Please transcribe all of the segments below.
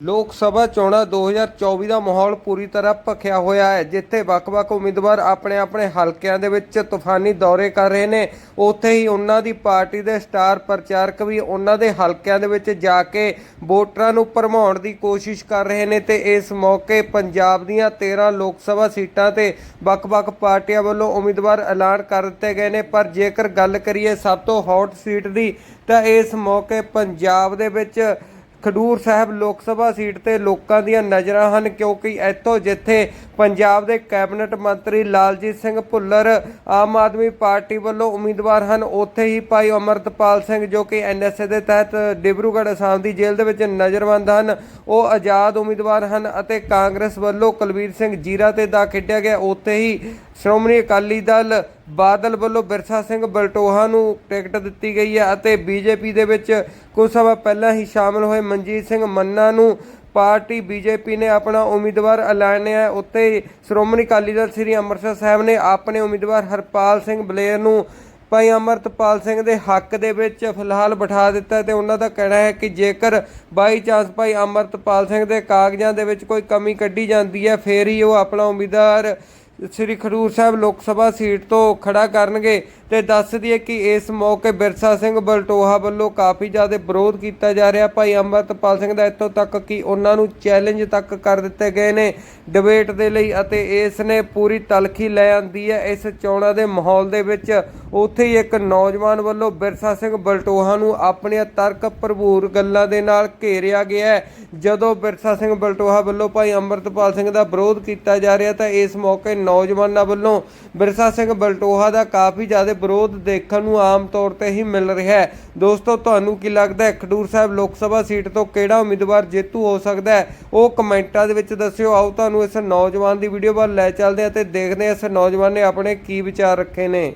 ਲੋਕ ਸਭਾ ਚੋਣਾਂ 2024 ਦਾ ਮਾਹੌਲ ਪੂਰੀ ਤਰ੍ਹਾਂ ਭਖਿਆ ਹੋਇਆ ਹੈ, ਜਿੱਥੇ ਵੱਖ-ਵੱਖ ਉਮੀਦਵਾਰ ਆਪਣੇ-ਆਪਣੇ ਹਲਕਿਆਂ ਦੇ ਵਿੱਚ ਤੂਫਾਨੀ ਦੌਰੇ ਕਰ ਰਹੇ ਨੇ। ਉੱਥੇ ਹੀ ਉਹਨਾਂ ਦੀ ਪਾਰਟੀ ਦੇ ਸਟਾਰ ਪ੍ਰਚਾਰਕ ਵੀ ਉਹਨਾਂ ਦੇ ਹਲਕਿਆਂ ਦੇ ਵਿੱਚ ਜਾ ਕੇ ਵੋਟਰਾਂ ਨੂੰ ਭਰਮਾਉਣ ਦੀ ਕੋਸ਼ਿਸ਼ ਕਰ ਰਹੇ ਨੇ ਤੇ ਇਸ ਮੌਕੇ ਪੰਜਾਬ ਦੀਆਂ 13 ਲੋਕ ਸਭਾ ਸੀਟਾਂ ਤੇ ਵੱਖ-ਵੱਖ ਪਾਰਟੀਆਂ ਵੱਲੋਂ ਉਮੀਦਵਾਰ ਐਲਾਨ ਕਰ ਦਿੱਤੇ ਗਏ ਨੇ। ਪਰ ਜੇਕਰ ਗੱਲ ਕਰੀਏ ਸਭ ਤੋਂ ਹੌਟ ਸੀਟ ਦੀ, ਤਾਂ ਇਸ ਮੌਕੇ ਪੰਜਾਬ ਦੇ ਵਿੱਚ ਖਡੂਰ ਸਾਹਿਬ ਲੋਕ ਸਭਾ ਸੀਟ ਤੇ ਲੋਕਾਂ ਦੀਆਂ ਨਜ਼ਰਾਂ ਹਨ, ਕਿਉਂਕਿ ਇੱਥੋਂ ਜਿੱਥੇ ਪੰਜਾਬ ਦੇ ਕੈਬਨਿਟ ਮੰਤਰੀ ਲਾਲਜੀਤ ਸਿੰਘ ਭੁੱਲਰ ਆਮ ਆਦਮੀ ਪਾਰਟੀ ਵੱਲੋਂ ਉਮੀਦਵਾਰ ਹਨ, ਉੱਥੇ ਹੀ ਭਾਈ ਅਮਰਤਪਾਲ ਸਿੰਘ ਜੋ ਕਿ ਐਨਐਸਏ ਦੇ ਤਹਿਤ ਡਿਬਰੂਗੜ੍ਹ ਅਸਾਮ ਦੀ ਜੇਲ੍ਹ ਦੇ ਵਿੱਚ ਨਜ਼ਰਬੰਦ ਹਨ, ਉਹ ਆਜ਼ਾਦ ਉਮੀਦਵਾਰ ਹਨ ਅਤੇ ਕਾਂਗਰਸ ਵੱਲੋਂ ਕੁਲਵੀਰ ਸਿੰਘ ਜੀਰਾ ਤੇ ਦਾ ਖੇਡਿਆ ਗਿਆ, ਉੱਥੇ ਹੀ ਸ਼੍ਰੋਮਣੀ ਅਕਾਲੀ ਦਲ ਬਾਦਲ ਵੱਲੋਂ ਬਿਰਸਾ ਸਿੰਘ ਬਲਟੋਹਾ ਨੂੰ ਟਿਕਟ ਦਿੱਤੀ ਗਈ ਹੈ ਅਤੇ ਬੀਜੇਪੀ ਦੇ ਵਿੱਚ ਕੁਝ ਸਮਾਂ ਪਹਿਲਾਂ ਹੀ ਸ਼ਾਮਲ ਹੋਏ ਮਨਜੀਤ ਸਿੰਘ ਮੰਨਾ ਨੂੰ ਪਾਰਟੀ ਬੀਜੇਪੀ ਨੇ ਆਪਣਾ ਉਮੀਦਵਾਰ ਐਲਾਨਿਆ ਹੈ। ਉੱਥੇ ਸ਼੍ਰੋਮਣੀ ਅਕਾਲੀ ਦਲ ਸ੍ਰੀ ਅੰਮ੍ਰਿਤਸਰ ਸਾਹਿਬ ਨੇ ਆਪਣੇ ਉਮੀਦਵਾਰ ਹਰਪਾਲ ਸਿੰਘ ਬਲੇਰ ਨੂੰ ਭਾਈ ਅਮਰਤਪਾਲ ਸਿੰਘ ਦੇ ਹੱਕ ਦੇ ਵਿੱਚ ਫਿਲਹਾਲ ਬਿਠਾ ਦਿੱਤਾ ਤੇ ਉਹਨਾਂ ਦਾ ਕਹਿਣਾ ਹੈ ਕਿ ਜੇਕਰ ਬਾਈ ਚਾਂਸ ਭਾਈ ਅਮਰਤਪਾਲ ਸਿੰਘ ਦੇ ਕਾਗਜ਼ਾਂ ਦੇ ਵਿੱਚ ਕੋਈ ਕਮੀ ਕੱਢੀ ਜਾਂਦੀ ਹੈ, ਫੇਰ ਹੀ ਉਹ ਆਪਣਾ ਉਮੀਦਵਾਰ ਸ੍ਰੀ ਖਡੂਰ ਸਾਹਿਬ ਲੋਕ ਸਭਾ ਸੀਟ ਤੋਂ ਖੜਾ ਕਰਨਗੇ। ਤੇ ਦੱਸ ਦਈਏ ਕਿ ਇਸ ਮੌਕੇ ਬਿਰਸਾ ਸਿੰਘ ਬਲਟੋਹਾ ਵੱਲੋਂ ਕਾਫੀ ਜ਼ਿਆਦਾ ਵਿਰੋਧ ਕੀਤਾ ਜਾ ਰਿਹਾ। ਭਾਈ ਅੰਮ੍ਰਿਤਪਾਲ ਸਿੰਘ ਦਾ ਇੱਥੋਂ ਤੱਕ ਕਿ ਉਹਨਾਂ ਨੂੰ ਚੈਲੰਜ ਤੱਕ ਕਰ ਦਿੱਤੇ ਗਏ ਨੇ ਡਿਬੇਟ ਦੇ ਲਈ ਅਤੇ ਇਸ ਨੇ ਪੂਰੀ ਤਲਖੀ ਲੈ ਆਂਦੀ ਹੈ। ਇਸ ਚੋਣਾਂ ਦੇ ਮਾਹੌਲ ਦੇ ਵਿੱਚ ਉੱਥੇ ਹੀ ਇੱਕ ਨੌਜਵਾਨ ਵੱਲੋਂ ਬਿਰਸਾ ਸਿੰਘ ਬਲਟੋਹਾ ਨੂੰ ਆਪਣੀਆਂ ਤਰਕ ਭਰਪੂਰ ਗੱਲਾਂ ਦੇ ਨਾਲ ਘੇਰਿਆ ਗਿਆ ਹੈ। ਜਦੋਂ ਬਿਰਸਾ ਸਿੰਘ ਬਲਟੋਹਾ ਵੱਲੋਂ ਭਾਈ ਅੰਮ੍ਰਿਤਪਾਲ ਸਿੰਘ ਦਾ ਵਿਰੋਧ ਕੀਤਾ ਜਾ ਰਿਹਾ ਤਾਂ ਇਸ ਮੌਕੇ ਨੌਜਵਾਨਾਂ ਵੱਲੋਂ ਬਿਰਸਾ ਸਿੰਘ ਬਲਟੋਹਾ ਦਾ ਕਾਫੀ ਜ਼ਿਆਦਾ ਵਿਰੋਧ ਦੇਖਣ ਨੂੰ ਆਮ ਤੌਰ ਤੇ ਹੀ ਮਿਲ ਰਿਹਾ ਹੈ। ਦੋਸਤੋ, ਤੁਹਾਨੂੰ ਕੀ ਲੱਗਦਾ ਹੈ? ਖਡੂਰ ਸਾਹਿਬ ਲੋਕ ਸਭਾ ਸੀਟ ਤੋਂ ਕਿਹੜਾ ਉਮੀਦਵਾਰ ਜੇਤੂ ਹੋ ਸਕਦਾ ਹੈ? ਉਹ ਕਮੈਂਟਾਂ ਦੇ ਵਿੱਚ ਦੱਸਿਓ। ਆਓ ਤੁਹਾਨੂੰ ਇਸ ਨੌਜਵਾਨ ਦੀ ਵੀਡੀਓ ਵੱਲ ਲੈ ਚੱਲਦੇ ਹਾਂ ਤੇ ਦੇਖਦੇ ਹਾਂ ਇਸ ਨੌਜਵਾਨ ਨੇ ਆਪਣੇ ਕੀ ਵਿਚਾਰ ਰੱਖੇ ਨੇ।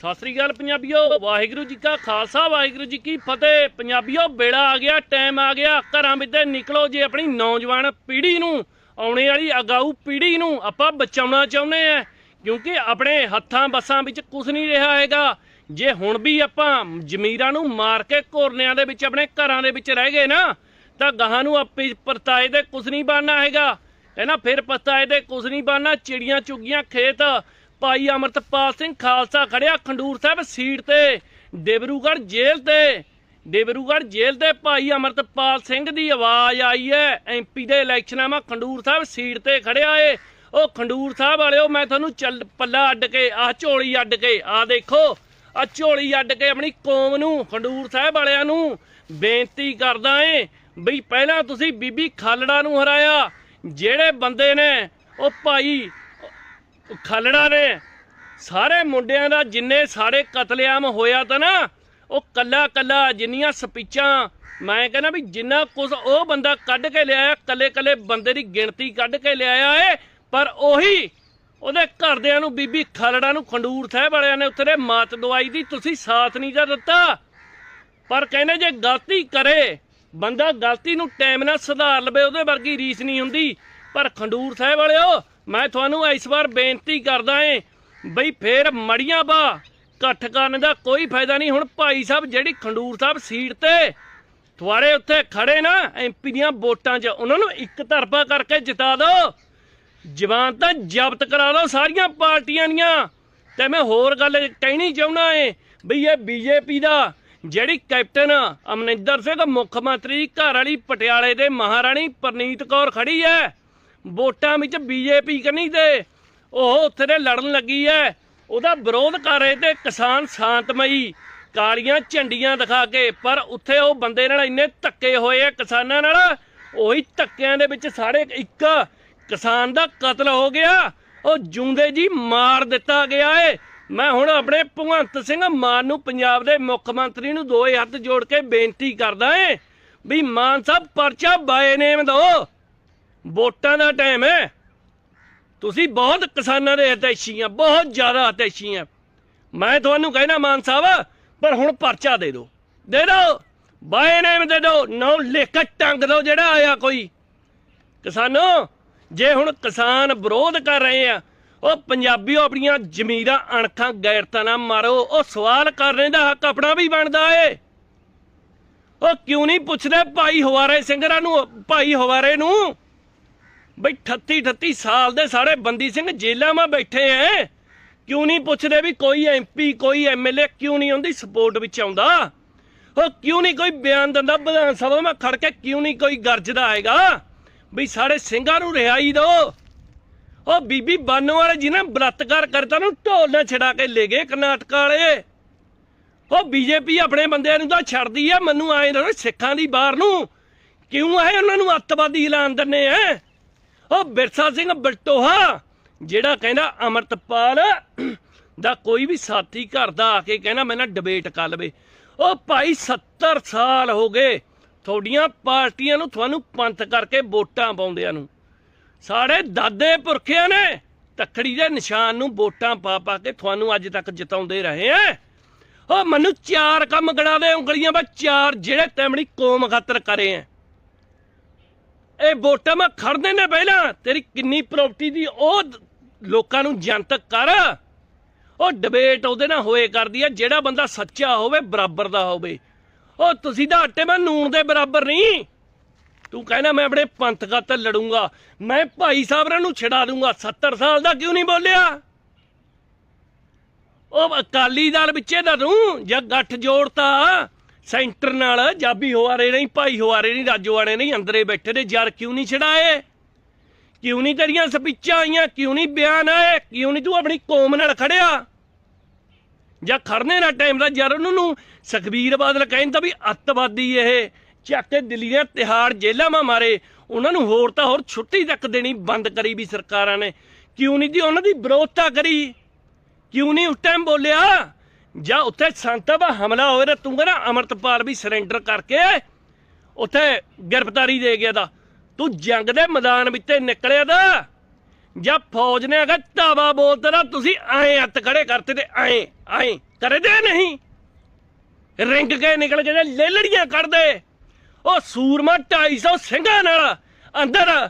ਸਤਿ ਸ੍ਰੀ ਅਕਾਲ ਪੰਜਾਬੀਓ। ਵਾਹਿਗੁਰੂ ਜੀ ਕਾ ਖਾਲਸਾ, ਵਾਹਿਗੁਰੂ ਜੀ ਕੀ ਫਤਿਹ। ਪੰਜਾਬੀਓ, ਵੇਲਾ ਆ ਗਿਆ, ਟਾਈਮ ਆ ਗਿਆ। ਘਰਾਂ ਵਿੱਚ ਨਿਕਲੋ ਜੇ ਆਪਣੀ ਨੌਜਵਾਨ ਪੀੜ੍ਹੀ ਨੂੰ। ਆਉਣੇ ਵਾਲੀ ਅਗਾਊ ਪੀੜ੍ਹੀ ਨੂੰ ਆਪਾਂ ਬਚਾਉਣਾ ਚਾਹੁੰਦੇ ਆ ਕਿਉਂਕਿ ਆਪਣੇ ਹੱਥਾਂ ਬੱਸਾਂ ਵਿੱਚ ਕੁਝ ਨਹੀਂ ਰਿਹਾ ਹੈਗਾ। ਜੇ ਹੁਣ ਵੀ ਆਪਾਂ ਜ਼ਮੀਰਾਂ ਨੂੰ ਮਾਰ ਕੇ ਘੋਰਨਿਆਂ ਦੇ ਵਿੱਚ, ਆਪਣੇ ਘਰਾਂ ਦੇ ਵਿੱਚ ਰਹਿ ਗਏ ਨਾ, ਤਾਂ ਗਾਹਾਂ ਨੂੰ ਆਪੇ ਪਰਤਾਏ ਦੇ ਕੁਝ ਨਹੀਂ ਬਣਨਾ ਹੈਗਾ। ਕਹਿੰਦਾ ਫਿਰ ਪਰਤਾਏ ਦੇ ਕੁਝ ਨਹੀਂ ਬਣਨਾ। ਚਿੜੀਆਂ ਚੁਗੀਆਂ ਖੇਤ, ਭਾਈ ਅਮਰਤਪਾਲ ਸਿੰਘ ਖਾਲਸਾ ਖੜਿਆ ਖੰਡੂਰ ਸਾਹਿਬ ਸੀਟ ਤੇ ਡਿਬਰੂਗੜ ਜੇਲ੍ਹ ਤੇ। ਡਿਬਰੂਗੜ ਜੇਲ੍ਹ ਤੇ ਭਾਈ ਅਮਰਤਪਾਲ ਸਿੰਘ ਦੀ ਆਵਾਜ਼ ਆਈ ਹੈ। ਐਮਪੀ ਦੇ ਇਲੈਕਸ਼ਨਾਂ ਮਾ ਖੰਡੂਰ ਸਾਹਿਬ ਸੀਟ ਤੇ ਖੜਿਆ ਏ। ਉਹ ਖੰਡੂਰ ਸਾਹਿਬ ਵਾਲਿਓ, ਮੈਂ ਤੁਹਾਨੂੰ ਚੱਲ ਪੱਲਾ ਅੱਡ ਕੇ, ਆਹ ਝੋਲੀ ਅੱਡ ਕੇ, ਆਹ ਦੇਖੋ ਆ ਝੋਲੀ ਅੱਡ ਕੇ ਆਪਣੀ ਕੌਮ ਨੂੰ, ਖੰਡੂਰ ਸਾਹਿਬ ਵਾਲਿਆਂ ਨੂੰ ਬੇਨਤੀ ਕਰਦਾ ਏ ਬਈ ਪਹਿਲਾਂ ਤੁਸੀਂ ਬੀਬੀ ਖਾਲੜਾ ਨੂੰ ਹਰਾਇਆ। ਜਿਹੜੇ ਬੰਦੇ ਨੇ, ਉਹ ਭਾਈ ਖਾਲੜਾ ਨੇ, ਸਾਰੇ ਮੁੰਡਿਆਂ ਦਾ ਜਿੰਨੇ ਸਾਰੇ ਕਤਲੇਆਮ ਹੋਇਆ ਤਾਂ ਨਾ, ਉਹ ਕੱਲਾ ਕੱਲਾ ਜਿੰਨੀਆਂ ਸਪੀਚਾਂ, ਮੈਂ ਕਹਿੰਦਾ ਵੀ ਜਿੰਨਾ ਕੁਝ ਉਹ ਬੰਦਾ ਕੱਢ ਕੇ ਲਿਆਇਆ, ਕੱਲੇ ਕੱਲੇ ਬੰਦੇ ਦੀ ਗਿਣਤੀ ਕੱਢ ਕੇ ਲਿਆਇਆ ਏ ਪਰ ਉਹੀ ਉਹਦੇ ਘਰਦਿਆਂ ਨੂੰ ਬੀਬੀ ਖਲੜਾ ਨੂੰ ਖੰਡੂਰ ਸਾਹਿਬ ਵਾਲਿਆਂ ਨੇ ਉੱਥੇ ਦੇ ਮਾਤ ਦਵਾਈ ਦੀ ਤੁਸੀਂ ਸਾਥ ਨਹੀਂ ਜਾ ਦਿੱਤਾ। ਪਰ ਕਹਿੰਦੇ ਜੇ ਗਲਤੀ ਕਰੇ, ਬੰਦਾ ਗਲਤੀ ਨੂੰ ਟਾਈਮ ਨਾਲ ਸੁਧਾਰ ਲਵੇ, ਉਹਦੇ ਵਰਗੀ ਰੀਸ ਨਹੀਂ ਹੁੰਦੀ। ਪਰ ਖੰਡੂਰ ਸਾਹਿਬ ਵਾਲਿਓ, ਮੈਂ ਤੁਹਾਨੂੰ ਇਸ ਵਾਰ ਬੇਨਤੀ ਕਰਦਾ ਏ, ਬਈ ਫੇਰ ਮੜੀਆਂ ਬਾ ਇਕੱਠ ਕਰਨ ਦਾ ਕੋਈ ਫਾਇਦਾ ਨਹੀਂ। ਹੁਣ ਭਾਈ ਸਾਹਿਬ ਜਿਹੜੀ ਖੰਡੂਰ ਸਾਹਿਬ ਸੀਟ ਤੇ ਤੁਹਾਡੇ ਉੱਥੇ ਖੜੇ ਨਾ ਐਮਪੀ ਦੀਆਂ ਵੋਟਾਂ 'ਚ, ਉਹਨਾਂ ਨੂੰ ਇੱਕ ਤਰਫਾ ਕਰਕੇ ਜਿਤਾ ਦਿਓ। ਜਵਾਨ ਤਾਂ ਜ਼ਬਤ ਕਰਾ ਲਓ ਸਾਰੀਆਂ ਪਾਰਟੀਆਂ ਦੀਆਂ। ਤੇ ਮੈਂ ਹੋਰ ਗੱਲ ਕਹਿਣੀ ਚਾਹੁੰਦਾ ਏ ਵੀ ਇਹ ਬੀਜੇਪੀ ਦਾ ਜਿਹੜੀ ਕੈਪਟਨ ਅਮਰਿੰਦਰ ਸਿੰਘ ਮੁੱਖ ਮੰਤਰੀ ਘਰ ਵਾਲੀ ਪਟਿਆਲੇ ਦੇ ਮਹਾਰਾਣੀ ਪ੍ਰਨੀਤ ਕੌਰ ਖੜੀ ਐ। ਵੋਟਾਂ ਵਿੱਚ ਬੀਜੇਪੀ ਕਰਨੀ ਤੇ ਉਹ ਉੱਥੇ ਦੇ ਲੜਨ ਲੱਗੀ ਐ। ਉਹਦਾ ਵਿਰੋਧ ਕਰ ਰਹੇ ਤੇ ਕਿਸਾਨ ਸ਼ਾਂਤਮਈ, ਕਾਲੀਆਂ ਝੰਡੀਆਂ ਦਿਖਾ ਕੇ, ਪਰ ਉੱਥੇ ਉਹ ਬੰਦੇ ਨਾਲ ਇੰਨੇ ਧੱਕੇ ਹੋਏ ਆ ਕਿਸਾਨਾਂ ਨਾਲ। ਉਹੀ ਧੱਕਿਆਂ ਦੇ ਵਿੱਚ ਸਾਰੇ ਇੱਕ ਕਿਸਾਨ ਦਾ ਕਤਲ ਹੋ ਗਿਆ। ਉਹ ਜੂੰਦੇ ਜੀ ਮਾਰ ਦਿੱਤਾ ਗਿਆ ਏ। ਮੈਂ ਹੁਣ ਆਪਣੇ ਭਗਵੰਤ ਸਿੰਘ ਮਾਨ ਨੂੰ ਪੰਜਾਬ ਦੇ ਮੁੱਖ ਮੰਤਰੀ ਨੂੰ ਦੋਏ ਹੱਥ ਜੋੜ ਕੇ ਬੇਨਤੀ ਕਰਦਾ ਏ ਵੀ ਮਾਨ ਸਾਹਿਬ ਪਰਚਾ ਬਾਏ ਨੇਮ ਦੋ। ਵੋਟਾਂ ਦਾ ਟਾਈਮ ਹੈ ਤੁਸੀਂ ਬਹੁਤ ਕਿਸਾਨਾਂ ਦੇ ਹਿਤੈਸ਼ੀ ਆ, ਬਹੁਤ ਜ਼ਿਆਦਾ ਹਿਤੈਸ਼ੀ ਆ। ਮੈਂ ਤੁਹਾਨੂੰ ਕਹਿਣਾ ਮਾਨ ਸਾਹਿਬ, ਪਰ ਹੁਣ ਪਰਚਾ ਦੇ ਦਿਓ। ਦੇ ਦਿਓ। ਬਾਏ ਨੇਮ ਦੇ ਦਿਓ। ਨੌ ਲਿਖ ਕੇ ਟੰਗ ਦਿਓ ਜਿਹੜਾ ਆਇਆ ਕੋਈ। ਕਿਸਾਨੋ ਜੇ ਹੁਣ ਕਿਸਾਨ ਵਿਰੋਧ ਕਰ ਰਹੇ ਆ, ਉਹ ਪੰਜਾਬੀਓ ਆਪਣੀਆਂ ਜ਼ਮੀਰਾਂ, ਅਣਖਾਂ, ਗੈਰਤਾਂ ਨਾ ਮਾਰੋ, ਉਹ ਸਵਾਲ ਕਰਨੇ ਦਾ ਹੱਕ ਆਪਣਾ ਵੀ ਬਣਦਾ ਏ। ਉਹ ਕਿਉਂ ਨਹੀਂ ਪੁੱਛਦੇ ਭਾਈ ਹਵਾਰੇ ਸਿੰਘਰਾਂ ਨੂੰ, ਭਾਈ ਹਵਾਰੇ ਨੂੰ? ਬਈ 38 38 ਸਾਲ ਦੇ ਸਾਰੇ ਬੰਦੀ ਸਿੰਘ ਜੇਲ੍ਹਾਂ 'ਮਾ ਬੈਠੇ ਐ। ਕਿਉਂ ਨਹੀਂ ਪੁੱਛਦੇ ਵੀ ਕੋਈ ਐਮਪੀ ਕੋਈ ਐਮਐਲਏ ਕਿਉਂ ਨਹੀਂ ਉਹਦੀ ਸਪੋਰਟ ਵਿੱਚ ਆਉਂਦਾ? ਉਹ ਕਿਉਂ ਨਹੀਂ ਕੋਈ ਬਿਆਨ ਦਿੰਦਾ, ਵਿਧਾਨ ਸਭਾ ਮੈਂ ਖੜ ਕੇ ਕਿਉਂ ਨਹੀਂ ਕੋਈ ਗਰਜਦਾ ਆਏਗਾ ਵੀ ਸਾਡੇ ਸਿੰਘਾਂ ਨੂੰ ਰਿਹਾਈ ਦਿਓ। ਉਹ ਬੀਬੀ ਬਾਨੋ ਵਾਲੇ ਜਿਹਨੇ ਬਲਾਤਕਾਰ ਕਰਤਾ ਨੂੰ ਢੋਲ ਨਾਲ ਛਡਾ ਕੇ ਲੈ ਗਏ ਕਰਨਾਟਕਾ ਵਾਲੇ। ਉਹ ਬੀਜੇਪੀ ਆਪਣੇ ਬੰਦਿਆਂ ਨੂੰ ਤਾਂ ਛੱਡਦੀ ਆ, ਮੈਨੂੰ ਆਏ ਨਾ ਸਿੱਖਾਂ ਦੀ ਬਾਹਰ ਨੂੰ। ਕਿਉਂ ਆਏ ਉਹਨਾਂ ਨੂੰ ਅੱਤਵਾਦੀ ਐਲਾਨ ਦਿੰਨੇ ਐ ਉਹ ਬਿਰਸਾ ਸਿੰਘ ਬਲਟੋਹਾ, ਜਿਹੜਾ ਕਹਿੰਦਾ ਅਮਰਤਪਾਲ ਦਾ ਕੋਈ ਵੀ ਸਾਥੀ ਘਰ ਦਾ ਆ ਕੇ ਕਹਿੰਦਾ ਮੈਂ ਨਾ ਡਿਬੇਟ ਕਰ ਲਵੇ। ਉਹ ਭਾਈ 70 ਸਾਲ ਹੋ ਗਏ ਤੁਹਾਡੀਆਂ ਪਾਰਟੀਆਂ ਨੂੰ ਤੁਹਾਨੂੰ ਪੰਥ ਕਰਕੇ ਵੋਟਾਂ ਪਾਉਂਦਿਆਂ ਨੂੰ। ਸਾਡੇ ਦਾਦੇ ਪੁਰਖਿਆਂ ਨੇ ਤਖੜੀ ਦੇ ਨਿਸ਼ਾਨ ਨੂੰ ਵੋਟਾਂ ਪਾ ਪਾ ਕੇ ਤੁਹਾਨੂੰ ਅੱਜ ਤੱਕ ਜਿਤਾਉਂਦੇ ਰਹੇ ਐ। ਉਹ ਮੈਨੂੰ ਚਾਰ ਕੰਮ ਗਣਾ ਦੇ ਉਂਗਲੀਆਂ ਵਿੱਚ ਚਾਰ ਜਿਹੜੇ ਤੈਮਣੀ ਕੌਮ ਖਾਤਰ ਕਰੇ ਐ। ਇਹ ਵੋਟਾਂ ਮੈਂ ਖੜਦੇ ਨੇ ਪਹਿਲਾਂ, ਤੇਰੀ ਕਿੰਨੀ ਪ੍ਰਾਪਰਟੀ ਦੀ ਉਹ ਲੋਕਾਂ ਨੂੰ ਜਨਤਕ ਕਰ। ਉਹ ਡਿਬੇਟ ਉਹਦੇ ਨਾਲ ਹੋਏ ਕਰਦੀ ਆ ਜਿਹੜਾ ਬੰਦਾ ਸੱਚਾ ਹੋਵੇ, ਬਰਾਬਰ ਦਾ ਹੋਵੇ। ਉਹ ਤੁਸੀਂ ਦਾ ਆਟੇ ਮੈਂ ਨੂਣ ਦੇ ਬਰਾਬਰ ਨਹੀਂ। ਤੂੰ ਕਹਿੰਦਾ ਮੈਂ ਆਪਣੇ ਪੰਥ ਖਾਤਰ ਲੜੂੰਗਾ। ਮੈਂ ਭਾਈ ਸਾਹਿਬਾਂ ਨੂੰ ਛਡਾ ਦੂੰਗਾ। 70 ਸਾਲ ਦਾ ਕਿਉਂ ਨਹੀਂ ਬੋਲਿਆ? ਉਹ ਅਕਾਲੀ ਦਲ ਵਿੱਚੇ ਦਾ ਤੂੰ, ਜਾਂ ਗੱਠ ਜੋੜਤਾ ਸੈਂਟਰ ਨਾਲ ਜਾਬੀ ਹੋਵਾਰੇ ਨਹੀਂ, ਭਾਈ ਹੋਵਾਰੇ ਨਹੀਂ ਰਾਜੋਵਾੜੇ ਨਹੀਂ, ਅੰਦਰੇ ਬੈਠੇ ਨੇ, ਯਾਰ ਕਿਉਂ ਨਹੀਂ ਛਡਾਏ ਕਿਉਂ ਨਹੀਂ ਤੇਰੀਆਂ ਸਪੀਚਾਂ ਆਈਆਂ? ਕਿਉਂ ਨਹੀਂ ਬਿਆਨ ਆਏ? ਕਿਉਂ ਨਹੀਂ ਤੂੰ ਆਪਣੀ ਕੌਮ ਨਾਲ ਖੜਿਆ? ਜਾਂ ਖੜਨੇ ਦਾ ਟਾਈਮ ਦਾ ਯਾਰ ਉਹਨਾਂ ਨੂੰ। ਸੁਖਬੀਰ ਬਾਦਲ ਕਹਿੰਦਾ ਵੀ ਅੱਤਵਾਦੀ ਇਹ। ਚੱਕ ਕੇ ਦਿੱਲੀ ਦੀਆਂ ਤਿਹਾੜ ਜੇਲ੍ਹਾਂ ਮਾ ਮਾਰੇ। ਉਹਨਾਂ ਨੂੰ ਹੋਰ ਤਾਂ ਹੋਰ ਛੁੱਟੀ ਤੱਕ ਦੇਣੀ ਬੰਦ ਕਰੀ ਵੀ ਸਰਕਾਰਾਂ ਨੇ। ਕਿਉਂ ਨਹੀਂ ਜੀ ਉਹਨਾਂ ਦੀ ਵਿਰੋਧਤਾ ਕਰੀ? ਕਿਉਂ ਨਹੀਂ ਉਸ ਟਾਈਮ ਬੋਲਿਆ? ਜਾਂ ਉੱਥੇ ਸੰਤਾ ਦਾ ਹਮਲਾ ਹੋਵੇ ਤਾਂ ਤੂੰ ਕਹਿੰਦਾ ਅਮਰਤਪਾਲ ਵੀ ਸਰੈਂਡਰ ਕਰਕੇ ਉੱਥੇ ਗ੍ਰਿਫਤਾਰੀ ਦੇ ਗਿਆ ਦਾ ਤੂੰ ਜੰਗ ਦੇ ਮੈਦਾਨ ਵਿੱਚ ਨਿਕਲਿਆ ਦਾ ਜਾਂ ਫੌਜ ਨੇ ਅਗਰ ਧਾਵਾ ਬੋਲਦਾ ਨਾ, ਤੁਸੀਂ ਐਂ ਹੱਥ ਖੜੇ ਕਰਤੇ ਤੇ ਐਂ ਐਂ ਕਰਦੇ ਨਹੀਂ। ਰਿੰਗ ਕੇ ਨਿਕਲ ਕੇ ਲੇਲੜੀਆਂ ਕੱਢਦੇ। ਉਹ ਸੂਰਮਾ 250 ਸਿੰਘਾਂ ਨਾਲ ਅੰਦਰ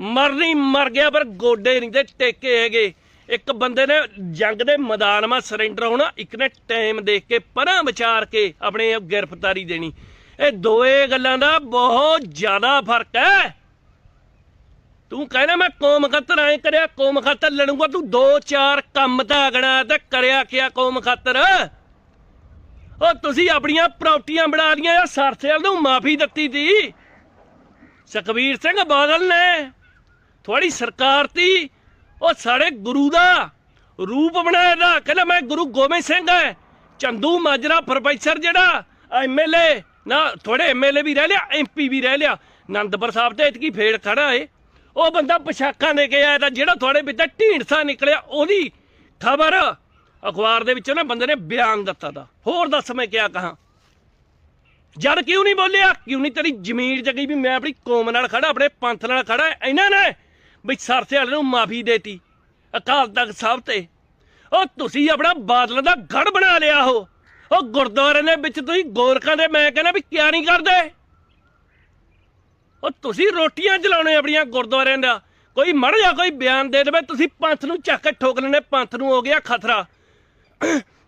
ਮਰਨੀ ਮਰ ਗਿਆ, ਪਰ ਗੋਡੇ ਨਹੀਂ ਤੇ ਟੇਕੇ ਹੈਗੇ। ਇੱਕ ਬੰਦੇ ਨੇ ਜੰਗ ਦੇ ਮੈਦਾਨ 'ਮਾ ਸਰੈਂਡਰ ਹੋਣਾ, ਇੱਕ ਨੇ ਟਾਈਮ ਦੇਖ ਕੇ ਪਰਾਂ ਵਿਚਾਰ ਕੇ ਆਪਣੇ ਆਪ ਗ੍ਰਿਫਤਾਰੀ ਦੇਣੀ। ਇਹ ਦੋਏ ਗੱਲਾਂ ਦਾ ਬਹੁਤ ਜ਼ਿਆਦਾ ਫ਼ਰਕ ਹੈ। ਤੂੰ ਕਹਿੰਦਾ ਮੈਂ ਕੌਮ ਖਾਤਰ ਐ ਕਰਿਆ, ਕੌਮ ਖਾਤਰ ਲੜੂਗਾ, ਤੂੰ ਦੋ ਚਾਰ ਕੰਮ ਤਾਂ ਗਣਾ ਤੇ ਕਰਿਆ ਕਿਆ ਕੌਮ ਖਾਤਰ? ਉਹ ਤੁਸੀਂ ਆਪਣੀਆਂ ਪ੍ਰਾਪਰਟੀਆਂ ਬਣਾ ਲੀਆਂ ਜਾਂ ਸਰਸੇਲ ਨੂੰ ਮਾਫੀ ਦਿੱਤੀ ਤੀ ਸੁਖਬੀਰ ਸਿੰਘ ਬਾਦਲ ਨੇ ਥੋੜੀ ਸਰਕਾਰ ਤੀ, ਉਹ ਸਾਡੇ ਗੁਰੂ ਦਾ ਰੂਪ ਬਣਾਇਆ ਦਾ। ਕਹਿੰਦਾ ਮੈਂ ਗੁਰੂ ਗੋਬਿੰਦ ਸਿੰਘ ਹੈ ਚੰਦੂ ਮਾਜਰਾ ਪ੍ਰੋਫੈਸਰ ਜਿਹੜਾ ਐਮਐਲਏ ਨਾ ਥੋੜੇ ਐਮਐਲਏ ਵੀ ਰਹਿ ਲਿਆ ਐਮਪੀ ਵੀ ਰਹਿ ਲਿਆ। ਆਨੰਦਪੁਰ ਸਾਹਿਬ ਤੇ ਇਤਕੀ ਫੇੜ ਖੜਾ ਏ। ਉਹ ਬੰਦਾ ਪਛਾਕਾਂ ਦੇ ਕੇ ਆਇਆ ਤਾਂ ਜਿਹੜਾ ਤੁਹਾਡੇ ਵਿੱਚ ਢੀਂਡਸਾ ਨਿਕਲਿਆ, ਉਹਦੀ ਖਬਰ ਅਖਬਾਰ ਦੇ ਵਿੱਚੋਂ ਨਾ ਬੰਦੇ ਨੇ ਬਿਆਨ ਦਿੱਤਾ ਦਾ ਹੋਰ ਦੱਸ ਮੈਂ ਕਿਆ ਕਹਾਂ? ਜਦ ਕਿਉਂ ਨਹੀਂ ਬੋਲਿਆ? ਕਿਉਂ ਨਹੀਂ ਤੇਰੀ ਜ਼ਮੀਰ ਜਗੀ ਵੀ ਮੈਂ ਆਪਣੀ ਕੌਮ ਨਾਲ ਖੜਾ ਆਪਣੇ ਪੰਥ ਨਾਲ ਖੜਾ ਇਹਨਾਂ ਨੇ ਵੀ ਸਰਸੇ ਵਾਲੇ ਨੂੰ ਮਾਫੀ ਦੇਤੀ, ਅਕਾਲ ਤਖਤ ਸਾਹਿਬ ਤੇ। ਉਹ ਤੁਸੀਂ ਆਪਣਾ ਬਾਦਲ ਦਾ ਗੜ ਬਣਾ ਲਿਆ ਹੋ। ਉਹ ਗੁਰਦੁਆਰੇ ਦੇ ਵਿੱਚ ਤੁਸੀਂ ਗੋਰਖਾਂ ਦੇ, ਮੈਂ ਕਹਿੰਦਾ ਵੀ ਕਿਆ ਨਹੀਂ ਕਰਦੇ? ਉਹ ਤੁਸੀਂ ਰੋਟੀਆਂ ਚਲਾਉਣੇ ਆਪਣੀਆਂ ਗੁਰਦੁਆਰਿਆਂ ਦਾ। ਕੋਈ ਮੜ ਜਾ, ਕੋਈ ਬਿਆਨ ਦੇ ਦੇਵੇ, ਤੁਸੀਂ ਪੰਥ ਨੂੰ ਚੱਕ ਕੇ ਠੋਕ ਲੈਣੇ ਪੰਥ ਨੂੰ ਹੋ ਗਿਆ ਖਤਰਾ।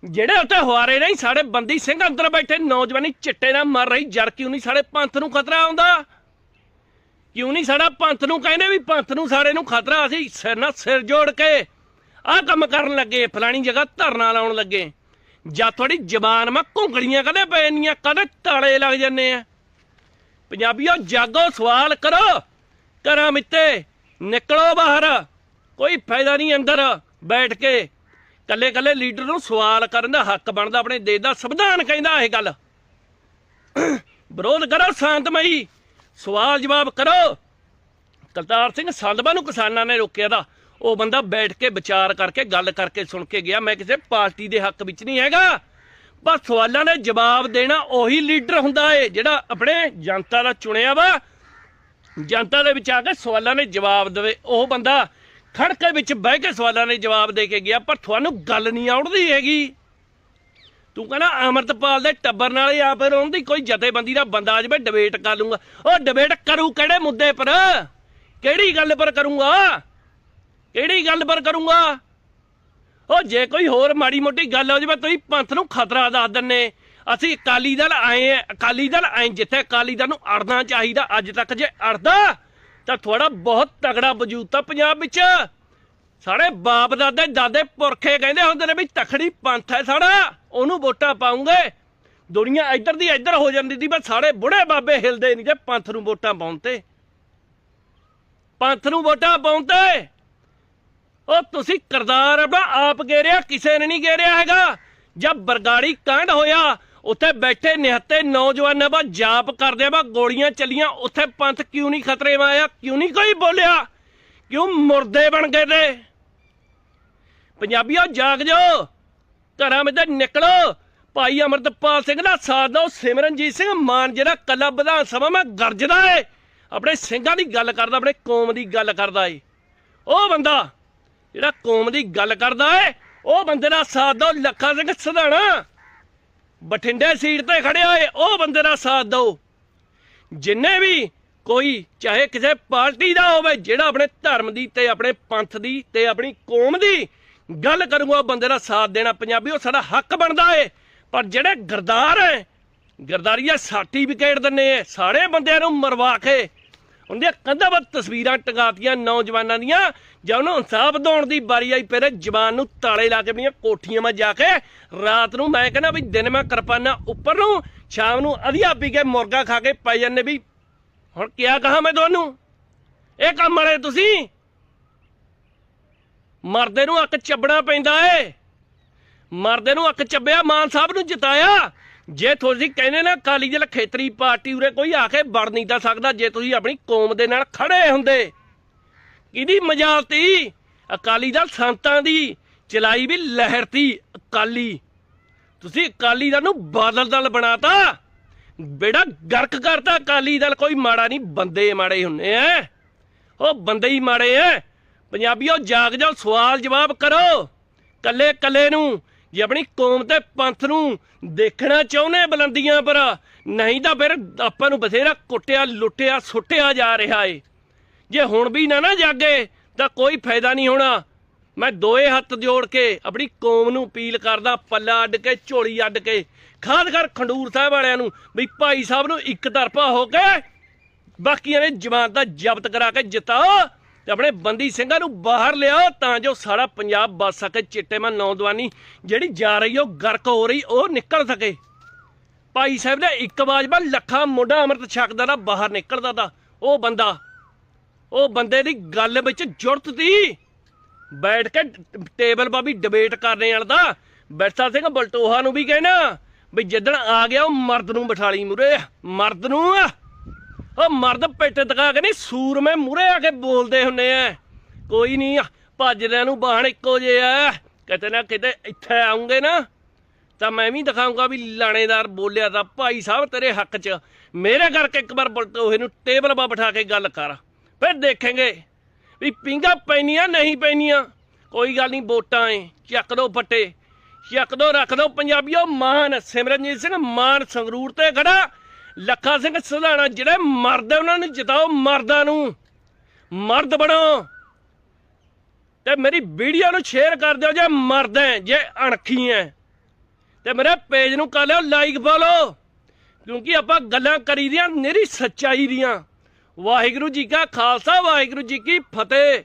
ਜਿਹੜੇ ਉੱਤੇ ਹੁਆਰੇ ਨਹੀਂ ਸਾਡੇ ਬੰਦੀ ਸਿੰਘ ਅੰਦਰ ਬੈਠੇ, ਨੌਜਵਾਨੀ ਚਿੱਟੇ ਨਾਲ ਮਰ ਰਹੀ ਜਰ ਕਿਉਂ ਨਹੀਂ ਸਾਡੇ ਪੰਥ ਨੂੰ ਖਤਰਾ ਆਉਂਦਾ? ਕਿਉਂ ਨਹੀਂ ਸਾਡਾ ਪੰਥ ਨੂੰ ਕਹਿੰਦੇ ਵੀ ਪੰਥ ਨੂੰ ਸਾਡੇ ਨੂੰ ਖਤਰਾ? ਅਸੀਂ ਸਿਰ ਨਾਲ ਸਿਰ ਜੋੜ ਕੇ ਆਹ ਕੰਮ ਕਰਨ ਲੱਗੇ, ਫਲਾਣੀ ਜਗ੍ਹਾ ਧਰਨਾ ਲਾਉਣ ਲੱਗੇ। ਜਾਂ ਤੁਹਾਡੀ ਜ਼ਬਾਨ ਮਾ ਘੁੰਗੜੀਆਂ ਕਦੇ ਪੈਣੀਆਂ ਕਦੇ ਤਾਲੇ ਲੱਗ ਜੰਨੇ ਆ। ਪੰਜਾਬੀਓ, ਜਾਗੋ ਸਵਾਲ ਕਰੋ। ਘਰਾਂ ਮਿੱਤੇ ਨਿਕਲੋ ਬਾਹਰ। ਕੋਈ ਫਾਇਦਾ ਨਹੀਂ ਅੰਦਰ ਬੈਠ ਕੇ। ਕੱਲੇ ਕੱਲੇ ਲੀਡਰ ਨੂੰ ਸਵਾਲ ਕਰਨ ਦਾ ਹੱਕ ਬਣਦਾ, ਆਪਣੇ ਦੇਸ਼ ਦਾ ਸੰਵਿਧਾਨ ਕਹਿੰਦਾ ਇਹ ਗੱਲ। ਵਿਰੋਧ ਕਰੋ, ਸ਼ਾਂਤਮਈ। ਸਵਾਲ ਜਵਾਬ ਕਰੋ। ਕਰਤਾਰ ਸਿੰਘ ਸੰਧਵਾ ਨੂੰ ਕਿਸਾਨਾਂ ਨੇ ਰੋਕਿਆ ਦਾ। ਉਹ ਬੰਦਾ ਬੈਠ ਕੇ ਵਿਚਾਰ ਕਰਕੇ, ਗੱਲ ਕਰਕੇ ਸੁਣ ਕੇ ਗਿਆ। ਮੈਂ ਕਿਸੇ ਪਾਰਟੀ ਦੇ ਹੱਕ ਵਿੱਚ ਨਹੀਂ ਹੈਗਾ। ਬਸ ਸਵਾਲਾਂ ਦੇ ਜਵਾਬ ਦੇਣਾ ਉਹੀ ਲੀਡਰ ਹੁੰਦਾ ਏ, ਜਿਹੜਾ ਆਪਣੇ ਜਨਤਾ ਦਾ ਚੁਣਿਆ ਵਾ। ਜਨਤਾ ਦੇ ਵਿੱਚ ਆ ਕੇ ਸਵਾਲਾਂ ਦੇ ਜਵਾਬ ਦੇਵੇ। ਉਹ ਬੰਦਾ ਖੜ ਕੇ ਵਿੱਚ ਬਹਿ ਕੇ ਸਵਾਲਾਂ ਦੇ ਜਵਾਬ ਦੇ ਕੇ ਗਿਆ, ਪਰ ਤੁਹਾਨੂੰ ਗੱਲ ਨਹੀਂ ਆਉਣਦੀ ਹੈਗੀ। ਤੂੰ ਕਹਿੰਦਾ, ਅਮਰਤਪਾਲ ਦੇ ਟੱਬਰ ਨਾਲ ਜਾਂ ਫਿਰ ਉਹਦੀ ਕੋਈ ਜਥੇਬੰਦੀ ਦਾ ਬੰਦਾ ਆ ਜਾਵੇ ਡਿਬੇਟ ਕਰ ਲੂੰਗਾ। ਉਹ ਡਿਬੇਟ ਕਰੂ ਕਿਹੜੇ ਮੁੱਦੇ ਪਰ? ਕਿਹੜੀ ਗੱਲ ਪਰ ਕਰੂੰਗਾ? ਕਿਹੜੀ ਗੱਲ ਪਰ ਕਰੂੰਗਾ? ਉਹ ਜੇ ਕੋਈ ਹੋਰ ਮਾੜੀ ਮੋਟੀ ਗੱਲ ਹੋ ਜਾਵੇ, ਤੁਸੀਂ ਪੰਥ ਨੂੰ ਖਤਰਾ ਦੱਸ ਦਿੰਨੇ ਅਸੀਂ ਅਕਾਲੀ ਦਲ ਆਏ ਆ, ਅਕਾਲੀ ਦਲ ਆਏ ਜਿੱਥੇ ਅਕਾਲੀ ਦਲ ਨੂੰ ਅੜਨਾ ਚਾਹੀਦਾ, ਅੱਜ ਤੱਕ ਜੇ ਅੜਦਾ, ਤਾਂ ਥੋੜਾ ਬਹੁਤ ਤਗੜਾ ਵਜੂਦ ਤਾਂ ਪੰਜਾਬ ਵਿੱਚ। ਸਾਡੇ ਬਾਪ ਦਾਦੇ ਦਾਦੇ ਪੁਰਖੇ ਕਹਿੰਦੇ ਹੁੰਦੇ ਨੇ ਵੀ ਤਖੜੀ ਪੰਥ ਹੈ ਸਾਡਾ, ਉਹਨੂੰ ਵੋਟਾਂ ਪਾਉਂਗੇ। ਦੁਨੀਆ ਇੱਧਰ ਦੀ ਇੱਧਰ ਹੋ ਜਾਂਦੀ ਸੀ, ਬਸ ਸਾਡੇ ਬੁੜੇ ਬਾਬੇ ਹਿਲਦੇ ਨਹੀਂ ਜੇ ਪੰਥ ਨੂੰ ਵੋਟਾਂ ਪਾਉਣ ਤੇ। ਪੰਥ ਨੂੰ ਵੋਟਾਂ ਪਾਉਣ ਤੇ। ਉਹ ਤੁਸੀਂ ਕਰਦਾਰ ਆਪਣਾ ਆਪ ਗੇਰਿਆ, ਕਿਸੇ ਨੇ ਨਹੀਂ ਗੇਰਿਆ ਹੈਗਾ। ਜਦ ਬਰਗਾੜੀ ਕਾਂਡ ਹੋਇਆ, ਉੱਥੇ ਬੈਠੇ ਨਿਹੱਤੇ ਨੌਜਵਾਨਾਂ ਬਾ ਜਾਪ ਕਰਦੇ ਬਾ ਗੋਲੀਆਂ ਚੱਲੀਆਂ, ਉੱਥੇ ਪੰਥ ਕਿਉਂ ਨਹੀਂ ਖਤਰੇ ਮਾ ਕਿਉਂ ਨਹੀਂ ਕੋਈ ਬੋਲਿਆ? ਕਿਉਂ ਮੁਰਦੇ ਬਣ ਗਏ ਤੇ? ਪੰਜਾਬੀਓ, ਜਾਗ ਜਾਓ। ਘਰਾਂ ਵਿੱਚ ਨਿਕਲੋ। ਭਾਈ ਅਮਰਤਪਾਲ ਸਿੰਘ ਦਾ ਸਾਥ ਦਿਓ। ਸਿਮਰਨਜੀਤ ਸਿੰਘ ਮਾਨ, ਜਿਹੜਾ ਕੱਲਾ ਵਿਧਾਨ ਸਭਾ ਮੈਂ ਗਰਜਦਾ ਏ, ਆਪਣੇ ਸਿੰਘਾਂ ਦੀ ਗੱਲ ਕਰਦਾ, ਆਪਣੇ ਕੌਮ ਦੀ ਗੱਲ ਕਰਦਾ ਏ। ਉਹ ਬੰਦਾ ਜਿਹੜਾ ਕੌਮ ਦੀ ਗੱਲ ਕਰਦਾ ਏ, ਉਹ ਬੰਦੇ ਦਾ ਸਾਥ ਦਿਓ, ਲੱਖਾ ਸਿੰਘ ਸਧਾਣਾ। ਬਠਿੰਡੇ ਸੀਟ ਤੇ ਖੜਿਆ ਏ, ਉਹ ਬੰਦੇ ਦਾ ਸਾਥ ਦਿਓ। ਜਿੰਨੇ ਵੀ ਕੋਈ, ਚਾਹੇ ਕਿਸੇ ਪਾਰਟੀ ਦਾ ਹੋਵੇ, ਜਿਹੜਾ ਆਪਣੇ ਧਰਮ ਦੀ ਤੇ ਆਪਣੇ ਪੰਥ ਦੀ ਤੇ ਆਪਣੀ ਕੌਮ ਦੀ ਗੱਲ ਕਰੂਗਾ ਬੰਦੇ ਦਾ ਸਾਥ ਦੇਣਾ ਪੰਜਾਬੀ, ਉਹ ਸਾਡਾ ਹੱਕ ਬਣਦਾ ਏ। ਪਰ ਜਿਹੜੇ ਗਰਦਾਰ ਹੈ ਗਰਦਾਰੀਆ ਸਰਟੀਫਿਕੇਟ ਦਿੰਨੇ ਐ ਸਾਰੇ ਬੰਦਿਆਂ ਨੂੰ ਮਰਵਾ ਕੇ ਉਹਦੀਆਂ ਕੰਧਾਂ 'ਤੇ ਤਸਵੀਰਾਂ ਟੰਗਾਤੀਆਂ ਨੌਜਵਾਨਾਂ ਦੀਆਂ ਜਦ ਉਹਨੂੰ ਇਨਸਾਫ ਦਿਵਾਉਣ ਦੀ ਵਾਰੀ ਆਈ ਫਿਰ ਜਵਾਨ ਨੂੰ ਤਾਲੇ ਲਾ ਕੇ ਆਪਣੀਆਂ ਕੋਠੀਆਂ 'ਮਾ ਜਾ ਕੇ ਰਾਤ ਨੂੰ ਮੈਂ ਕਹਿੰਦਾ ਵੀ ਦਿਨ ਮੈਂ ਕਿਰਪਾਨਾ ਉੱਪਰ ਨੂੰ, ਸ਼ਾਮ ਨੂੰ ਅਧੀਆ ਪੀ ਕੇ ਮੁਰਗਾ ਖਾ ਕੇ ਪੈ ਜਾਂਦੇ ਵੀ ਹੁਣ ਕਿਆ ਕਹਾਂ ਮੈਂ ਤੁਹਾਨੂੰ? ਇਹ ਕੰਮ ਵਾਲੇ ਤੁਸੀਂ? ਮਰਦੇ ਨੂੰ ਅੱਕ ਚੱਬਣਾ ਪੈਂਦਾ ਏ। ਮਰਦੇ ਨੂੰ ਅੱਖ ਚੱਬਿਆ, ਮਾਨ ਸਾਹਿਬ ਨੂੰ ਜਿਤਾਇਆ। ਜੇ ਤੁਸੀਂ ਕਹਿੰਦੇ ਨਾ ਅਕਾਲੀ ਦਲ ਖੇਤਰੀ ਪਾਰਟੀ ਉਰੇ ਕੋਈ ਆ ਕੇ ਵੜ ਨਹੀਂ ਤਾਂ ਸਕਦਾ, ਜੇ ਤੁਸੀਂ ਆਪਣੀ ਕੌਮ ਦੇ ਨਾਲ ਖੜੇ ਹੁੰਦੇ। ਕਿਹਦੀ ਮਜਾਲਤੀ ਅਕਾਲੀ ਦਲ ਸੰਤਾਂ ਦੀ, ਚਲਾਈ ਵੀ ਲਹਿਰ ਤੀ ਅਕਾਲੀ। ਤੁਸੀਂ ਅਕਾਲੀ ਦਲ ਨੂੰ ਬਾਦਲ ਦਲ ਬਣਾਤਾ। ਬੇੜਾ ਗਰਕ ਕਰਤਾ ਅਕਾਲੀ ਦਲ, ਕੋਈ ਮਾੜਾ ਨਹੀਂ, ਬੰਦੇ ਮਾੜੇ ਹੁੰਨੇ ਐ। ਉਹ ਬੰਦੇ ਹੀ ਮਾੜੇ ਐ। ਪੰਜਾਬੀਓ, ਜਾਗ ਜਾਓ, ਸਵਾਲ ਜਵਾਬ ਕਰੋ। ਕੱਲੇ ਕੱਲੇ ਨੂੰ ਜੇ ਆਪਣੀ ਕੌਮ ਤੇ ਪੰਥ ਨੂੰ ਦੇਖਣਾ ਚਾਹੁੰਦੇ ਬੁਲੰਦੀਆਂ ਪਰ, ਨਹੀਂ ਤਾਂ ਫਿਰ ਆਪਾਂ ਨੂੰ ਬਥੇਰਾ ਕੁੱਟਿਆ, ਲੁੱਟਿਆ, ਸੁੱਟਿਆ ਜਾ ਰਿਹਾ ਏ। ਜੇ ਹੁਣ ਵੀ ਨਾ ਨਾ ਜਾਗੇ, ਤਾਂ ਕੋਈ ਫਾਇਦਾ ਨਹੀਂ ਹੋਣਾ। ਮੈਂ ਦੋਏ ਹੱਥ ਜੋੜ ਕੇ ਆਪਣੀ ਕੌਮ ਨੂੰ ਅਪੀਲ ਕਰਦਾ, ਪੱਲਾ ਅੱਡ ਕੇ, ਝੋਲੀ ਅੱਡ ਕੇ। ਖਾਸ ਕਰ ਖੰਡੂਰ ਸਾਹਿਬ ਵਾਲਿਆਂ ਨੂੰ ਵੀ ਭਾਈ ਸਾਹਿਬ ਨੂੰ ਇੱਕ ਤਰਫਾ ਹੋ ਕੇ ਬਾਕੀਆਂ ਨੇ ਜਮਾਤ ਦਾ ਜ਼ਬਤ ਕਰਾ ਕੇ ਜਿਤਾਓ ਤੇ ਆਪਣੇ ਬੰਦੀ ਸਿੰਘਾਂ ਨੂੰ ਬਾਹਰ ਲਿਆਓ ਤਾਂ ਜੋ ਸਾਰਾ ਪੰਜਾਬ ਬਚ ਸਕੇ, ਚਿੱਟੇ ਨੌਜਵਾਨੀ ਜਿਹੜੀ ਜਾ ਰਹੀ ਉਹ ਗਰਕ ਹੋ ਰਹੀ, ਉਹ ਨਿਕਲ ਸਕੇ। ਭਾਈ ਸਾਹਿਬ ਦਾ ਇੱਕ ਆਵਾਜ਼ ਲੱਖਾਂ ਮੁੰਡਾ ਅੰਮ੍ਰਿਤ ਛਕਦਾ ਨਾ ਬਾਹਰ ਨਿਕਲਦਾ ਤਾ, ਉਹ ਬੰਦਾ। ਉਹ ਬੰਦੇ ਦੀ ਗੱਲ ਵਿੱਚ ਜੁਰਤ ਤੀ। ਬੈਠ ਕੇ ਟੇਬਲ 'ਪਾ ਵੀ ਡਿਬੇਟ ਕਰਨੇ ਵਾਲਾ ਦਾ ਬੈਠਾ ਸਿੰਘ ਬਲਟੋਹਾ ਨੂੰ ਵੀ ਕਹਿਣਾ, ਵੀ ਜਿੱਦਣ ਆ ਗਿਆ ਉਹ ਮਰਦ ਨੂੰ ਬਿਠਾਲੀ ਮੁਰੇ, ਮਰਦ ਨੂੰ। ਉਹ ਮਰਦ ਪਿੱਟ ਦਿਖਾ ਕੇ ਨਹੀਂ, ਸੂਰਮੇ ਮੂਰੇ ਆ ਕੇ ਬੋਲਦੇ ਹੁੰਨੇ ਆ। ਕੋਈ ਨਹੀਂ ਭੱਜਦਿਆਂ ਨੂੰ ਬਾਹਣ ਇੱਕੋ ਜੇ ਆ। ਕਿਤੇ ਨਾ ਕਿਤੇ ਇੱਥੇ ਆਉਂਗੇ ਨਾ, ਤਾਂ ਮੈਂ ਵੀ ਦਿਖਾਉਂਗਾ ਵੀ ਲਾਣੇਦਾਰ ਬੋਲਿਆ ਤਾਂ ਭਾਈ ਸਾਹਿਬ ਤੇਰੇ ਹੱਕ 'ਚ। ਮੇਰੇ ਕਰਕੇ ਇੱਕ ਵਾਰ ਬਲਟੋਹੇ ਨੂੰ ਟੇਬਲ 'ਪਾ ਬਿਠਾ ਕੇ ਗੱਲ ਕਰ। ਫਿਰ ਦੇਖਾਂਗੇ ਵੀ ਪਿੰਗਾ ਪੈਣੀਆਂ, ਨਹੀਂ ਪੈਣੀਆਂ। ਕੋਈ ਗੱਲ ਨਹੀਂ, ਵੋਟਾਂ ਏ ਚੱਕ ਦੋ ਫੱਟੇ। ਚੱਕ ਦੋ, ਰੱਖ ਦੋ ਪੰਜਾਬੀਓ ਮਾਨ ਸਿਮਰਨਜੀਤ ਸਿੰਘ ਮਾਨ ਸੰਗਰੂਰ ਤੇ ਖੜਾ। ਲੱਖਾ ਸਿੰਘ ਸੁਧਾਣਾ ਜਿਹੜੇ ਮਰਦੇ ਉਹਨਾਂ ਨੂੰ ਜਿਤਾਓ ਮਰਦਾਂ ਨੂੰ। ਮਰਦ ਬਣੋ। ਤੇ ਮੇਰੀ ਵੀਡੀਓ ਨੂੰ ਸ਼ੇਅਰ ਕਰ ਦਿਓ ਜੇ ਮਰਦ ਹੈ ਜੇ ਅਣਖੀ ਹੈ ਤੇ ਮੇਰੇ ਪੇਜ ਨੂੰ ਕਰ ਲਿਓ ਲਾਈਕ ਫੋਲੋ ਕਿਉਂਕਿ ਆਪਾਂ ਗੱਲਾਂ ਕਰੀ ਦੀਆਂ, ਨਿਹਰੀ ਸੱਚਾਈ ਦੀਆਂ। ਵਾਹਿਗੁਰੂ ਜੀ ਕਾ ਖਾਲਸਾ, ਵਾਹਿਗੁਰੂ ਜੀ ਕੀ ਫਤਿਹ।